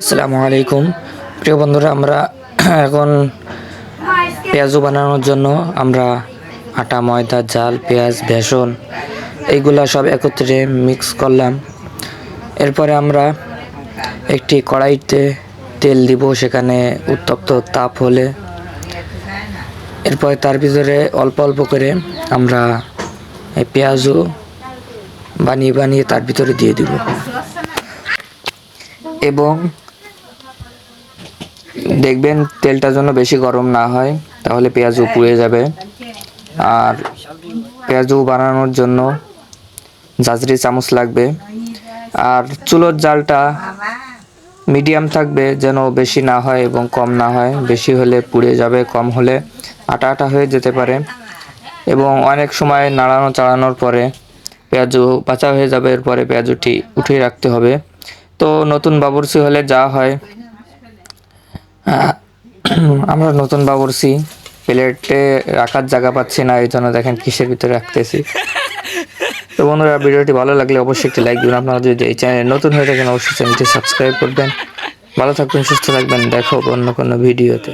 আসসালামু আলাইকুম। প্রিয় বন্ধুরা, আমরা এখন পেঁয়াজু বানানোর জন্য আমরা আটা, ময়দা, জাল, পেঁয়াজ, বেসন এইগুলা সব একত্রে মিক্স করলাম। এরপরে আমরা একটি কড়াইতে তেল দিব, সেখানে উত্তপ্ত তাপ হলে। এরপরে তার ভিতরে অল্প অল্প করে আমরা এই পেঁয়াজও বানিয়ে বানিয়ে তার ভিতরে দিয়ে দিব। এবং দেখবেন তেলটা যেন বেশি গরম না হয়, তাহলে পেঁয়াজও পুড়ে যাবে। আর পেঁয়াজও বানানোর জন্য জাজরি চামচ লাগবে। আর চুলোর জালটা মিডিয়াম থাকবে যেন বেশি না হয় এবং কম না হয়। বেশি হলে পুড়ে যাবে, কম হলে আটা আটা হয়ে যেতে পারে। এবং অনেক সময় নাড়ানো চাড়ানোর পরে পেঁয়াজু বাঁচা হয়ে যাবে, এরপরে পেঁয়াজুটি উঠিয়ে রাখতে হবে। তো নতুন বাবুরসি হলে যা হয় আমরা নতুন বাবুরসি প্লেটে রাখার জায়গা পাচ্ছি না, এই জন্য দেখেন কিসের ভিতরে রাখতেছি। তো বন্ধুরা, ভিডিওটি ভালো লাগলে অবশ্যই একটি লাইক দিন আপনারা যদি এই চ্যানেলে নতুন হয়ে থাকেন, অবশ্যই চ্যানেলটি সাবস্ক্রাইব করবেন। ভালো থাকবেন, সুস্থ থাকবেন। দেখো অন্য কোনো ভিডিওতে।